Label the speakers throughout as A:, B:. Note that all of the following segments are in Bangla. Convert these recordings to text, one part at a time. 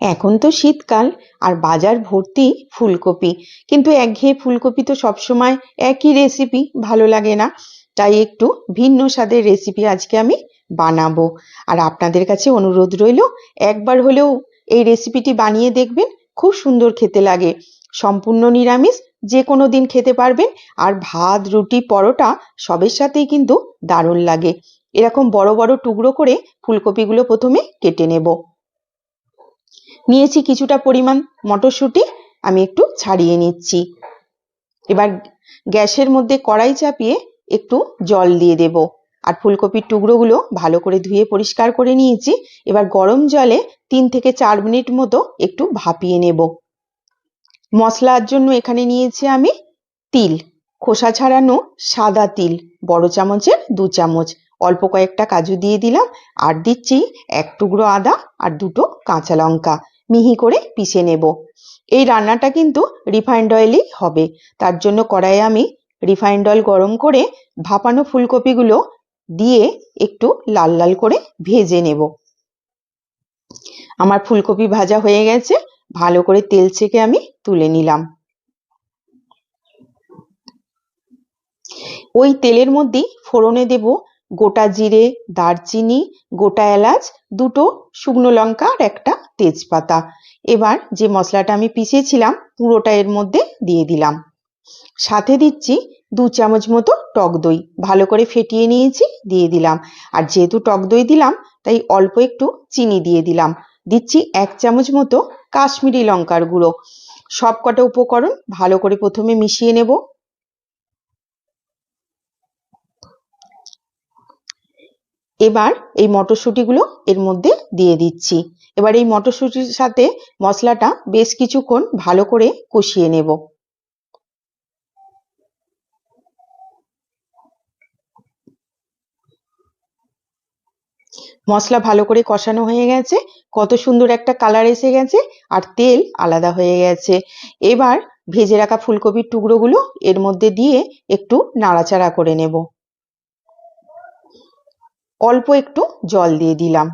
A: এখন তো শীতকাল আর বাজার ভর্তি ফুলকপি। কিন্তু একঘেয়ে ফুলকপি তো সবসময় একই রেসিপি ভালো লাগে না। তাই একটু ভিন্ন স্বাদের রেসিপি আজকে আমি বানাবো। আর আপনাদের কাছে অনুরোধ রইল, একবার হলেও এই রেসিপিটি বানিয়ে দেখবেন, খুব সুন্দর খেতে লাগে। সম্পূর্ণ নিরামিষ, যে কোনো দিন খেতে পারবেন। আর ভাত, রুটি, পরোটা সবের সাথেই কিন্তু দারুণ লাগে। এরকম বড় বড় টুকরো করে ফুলকপিগুলো প্রথমে কেটে নেব। নিয়েছি কিছুটা পরিমাণ মটরশুঁটি, আমি একটু ছাড়িয়ে নিচ্ছি। এবার গ্যাসের মধ্যে কড়াই চাপিয়ে একটু জল দিয়ে দেব। আর ফুলকপির টুকরোগুলো ভালো করে ধুয়ে পরিষ্কার করে নিয়েছি। এবার গরম জলে তিন থেকে চার মিনিট মতো একটু ভাপিয়ে নেব। মশলার জন্য এখানে নিয়েছি আমি তিল। খোসা ছাড়ানো সাদা তিল, বড় চামচের দু চামচ। অল্প কয়েকটা কাজু দিয়ে দিলাম। আর দিচ্ছি এক টুকরো আদা আর দুটো কাঁচা লঙ্কা। মিহি করে পিষে নেব। এই রান্নাটা কিন্তু রিফাইন্ড অয়েলেই হবে। তার জন্য কড়াইয়ে আমি রিফাইন্ড অয়েল গরম করে ভাপানো ফুলকপিগুলো দিয়ে একটু লাল লাল করে ভেজে নেব। আমার ফুলকপি ভাজা হয়ে গেছে, ভালো করে তেল ছেঁকে আমি তুলে নিলাম। ওই তেলের মধ্যেই ফোড়নে দেব গোটা জিরে, দারচিনি, গোটা এলাচ, দুটো শুকনো লঙ্কা আর একটা তেজপাতা। এবার যে মশলাটা আমি পিষেছিলাম, পুরোটা এর মধ্যে দিয়ে দিলাম। সাথে দিচ্ছি দু চামচ মতো টক দই। ভালো করে ফেটিয়ে নিয়েছি, দিয়ে দিলাম। আর যেহেতু টক দই দিলাম, তাই অল্প একটু চিনি দিয়ে দিলাম। দিচ্ছি এক চামচ মতো কাশ্মীরি লঙ্কার গুঁড়ো। সব কটা উপকরণ ভালো করে প্রথমে মিশিয়ে নেব। এবার এই মটরশুঁটিগুলো এর মধ্যে দিয়ে দিচ্ছি। এবার এই মটরশুঁটির সাথে মশলাটা বেশ কিছুক্ষণ ভালো করে কষিয়ে নেব। মশলা ভালো করে কষানো হয়ে গেছে, কত সুন্দর একটা কালার এসে গেছে আর তেল আলাদা হয়ে গেছে। এবার ভেজে রাখা ফুলকপির টুকরোগুলো এর মধ্যে দিয়ে একটু নাড়াচাড়া করে নেব। অল্প একটু জল দিয়ে দিলাম।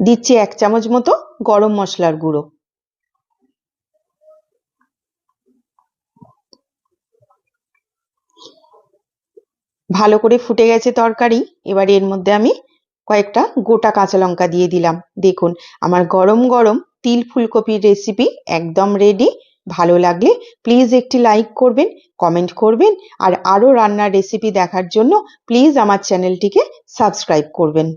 A: দিচ্ছি এক চামচ মতো গরম মশলার গুঁড়ো। ভালো করে ফুটে গেছে তরকারি, এবার এর মধ্যে আমি কয়েকটা গোটা কাঁচা লঙ্কা দিয়ে দিলাম। দেখুন, আমার গরম গরম তিল ফুলকপির রেসিপি একদম রেডি ভালো লাগলে প্লিজ একটি লাইক করবেন কমেন্ট করবেন, আর আরও রান্নার রেসিপি দেখার জন্য প্লিজ আমার চ্যানেলটিকে সাবস্ক্রাইব করবেন।